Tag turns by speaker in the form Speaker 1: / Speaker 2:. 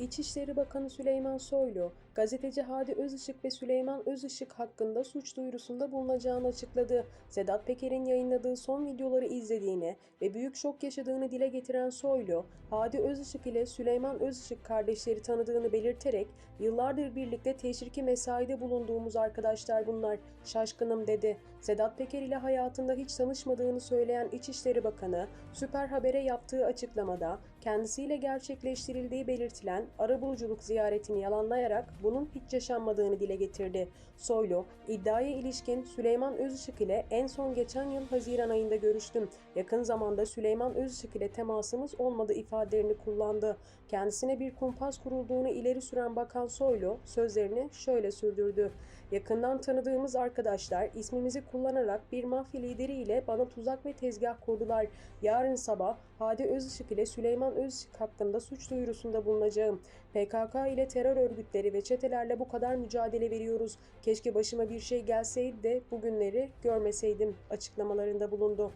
Speaker 1: İçişleri Bakanı Süleyman Soylu, gazeteci Hadi Özışık ve Süleyman Özışık hakkında suç duyurusunda bulunacağını açıkladı. Sedat Peker'in yayınladığı son videoları izlediğini ve büyük şok yaşadığını dile getiren Soylu, Hadi Özışık ile Süleyman Özışık kardeşleri tanıdığını belirterek, yıllardır birlikte teşriki mesaide bulunduğumuz arkadaşlar bunlar, şaşkınım dedi. Sedat Peker ile hayatında hiç tanışmadığını söyleyen İçişleri Bakanı, Süper Haber'e yaptığı açıklamada, kendisiyle gerçekleştirildiği belirtilen arabuluculuk ziyaretini yalanlayarak bunun hiç yaşanmadığını dile getirdi. Soylu, iddiaya ilişkin Süleyman Özışık ile en son geçen yıl Haziran ayında görüştüm. Yakın zamanda Süleyman Özışık ile temasımız olmadı ifadelerini kullandı. Kendisine bir kumpas kurulduğunu ileri süren Bakan Soylu sözlerini şöyle sürdürdü. Yakından tanıdığımız arkadaşlar ismimizi kullanarak bir mafya lideriyle bana tuzak ve tezgah kurdular. Yarın sabah Hadi Özışık ile Süleyman Özışık hakkında suç duyurusunda bulunacağım. PKK ile terör örgütleri ve çetelerle bu kadar mücadele veriyoruz. Keşke başıma bir şey gelseydi de bugünleri görmeseydim açıklamalarında bulundu.